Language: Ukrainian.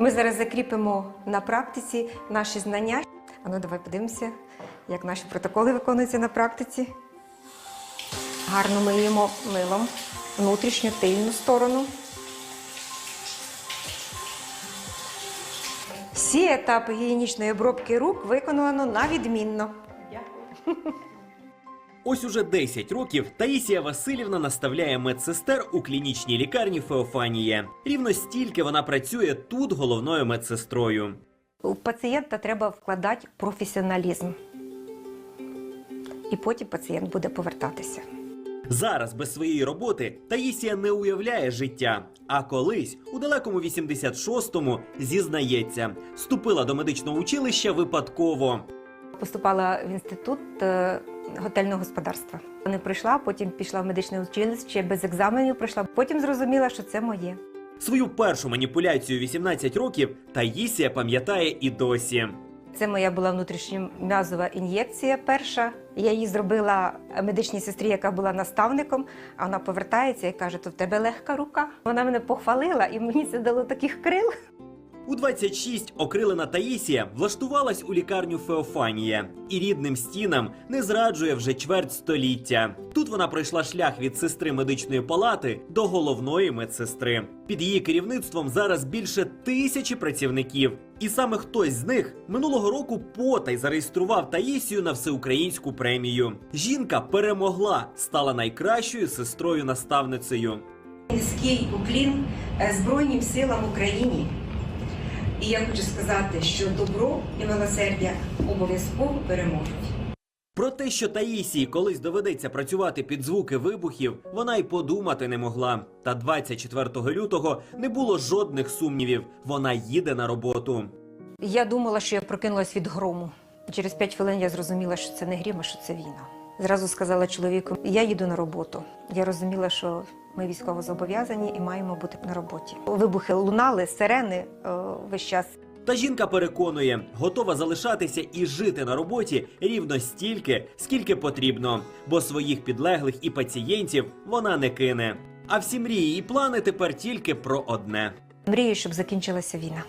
Ми зараз закріпимо на практиці наші знання. А ну давай подивимося, як наші протоколи виконуються на практиці. Гарно миємо милом внутрішню тильну сторону. Всі етапи гігієнічної обробки рук виконано на відмінно. Ось уже 10 років Таїсія Васильівна наставляє медсестер у клінічній лікарні Феофанія. Рівно стільки вона працює тут головною медсестрою. У пацієнта треба вкладати професіоналізм. І потім пацієнт буде повертатися. Зараз без своєї роботи Таїсія не уявляє життя. А колись, у далекому 86-му, зізнається, вступила до медичного училища випадково. Поступала в інститут е, готельного господарства. Не прийшла, потім пішла в медичне училище без екзаменів. Прийшла. Потім зрозуміла, що це моє. Свою першу маніпуляцію 18 років Таїсія пам'ятає і досі. Це моя була внутрішньом'язова ін'єкція перша. Я її зробила медичній сестрі, яка була наставником. А вона повертається і каже: то в тебе легка рука. Вона мене похвалила, і мені це дало таких крил. У 26 окрилена Таїсія влаштувалась у лікарню Феофанія і рідним стінам не зраджує вже чверть століття. Тут вона пройшла шлях від сестри медичної палати до головної медсестри. Під її керівництвом зараз більше тисячі працівників. І саме хтось з них минулого року потай зареєстрував Таїсію на всеукраїнську премію. Жінка перемогла, стала найкращою сестрою наставницею. Низький уклін е, Збройним силам України. І я хочу сказати, що добро і милосердя обов'язково переможуть. Про те, що Таїсії колись доведеться працювати під звуки вибухів, вона й подумати не могла. Та 24 лютого не було жодних сумнівів. Вона їде на роботу. Я думала, що я прокинулась від грому. Через 5 хвилин я зрозуміла, що це не грім, а що це війна. Зразу сказала чоловіку: я їду на роботу. Я розуміла, що ми військово зобов'язані і маємо бути на роботі. Вибухи лунали, сирени е, весь час. Та жінка переконує, готова залишатися і жити на роботі рівно стільки, скільки потрібно, бо своїх підлеглих і пацієнтів вона не кине. А всі мрії і плани тепер тільки про одне. Мрію, щоб закінчилася війна.